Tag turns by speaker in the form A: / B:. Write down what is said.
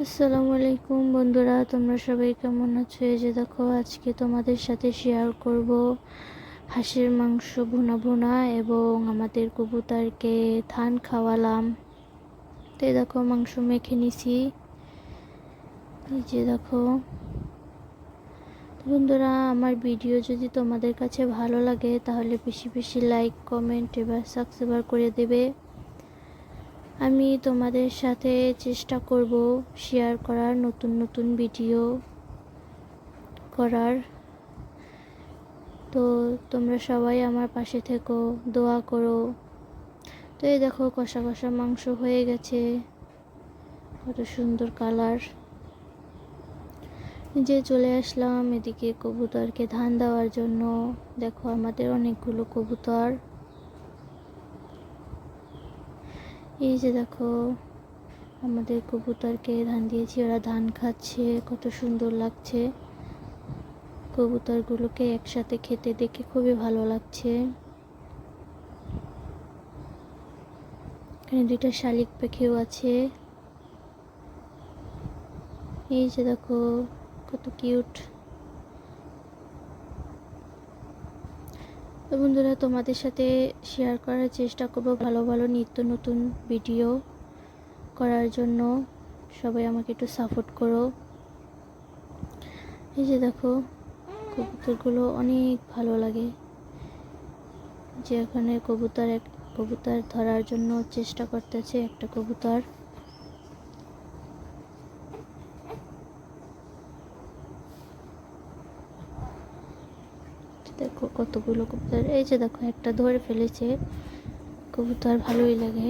A: আসসালামু আলাইকুম বন্ধুরা, তোমরা সবাই কেমন আছো? এই যে দেখো, আজকে তোমাদের সাথে শেয়ার করব হাঁসের মাংস ভুনা ভুনা এবং আমাদের কবুতরকে ধান খাওয়ালাম। তো দেখো, মাংস মেখে নিছি। এই যে দেখো। বন্ধুরা, আমার ভিডিও যদি তোমাদের কাছে ভালো লাগে, তাহলে বেশি বেশি লাইক কমেন্ট এবার সাবস্ক্রাইব করে দেবে। আমি তোমাদের সাথে চেষ্টা করব শেয়ার করার, নতুন নতুন ভিডিও করার। তো তোমরা সবাই আমার পাশে থেকো, দোয়া করো। তো এই দেখো কষা কষা মাংস হয়ে গেছে। কত সুন্দর কালার যে চলে আসলাম এদিকে কবুতরকে ধান দেওয়ার জন্য। দেখো আমাদের অনেকগুলো কবুতর। এই যে দেখো, আমাদের কবুতরকে ধান দিয়েছি, ওরা ধান খাচ্ছে, কত সুন্দর লাগছে। কবুতরগুলোকে একসাথে খেতে দেখে খুবই ভালো লাগছে। এখানে দুইটা শালিক পাখিও আছে। এই যে দেখো, কত কিউট। তো বন্ধুরা, তোমাদের সাথে শেয়ার করার চেষ্টা করব ভালো ভালো নিত্য নতুন ভিডিও করার জন্য। সবাই আমাকে একটু সাপোর্ট করো। এই যে দেখো, কবুতরগুলো অনেক ভালো লাগে। যে এখানে কবুতর এক, কবুতর ধরার জন্য চেষ্টা করতেছে একটা কবুতর। দেখো কতগুলো কবুতর। এই যে দেখো একটা ধরে ফেলেছে। কবুতর ভালোই লাগে।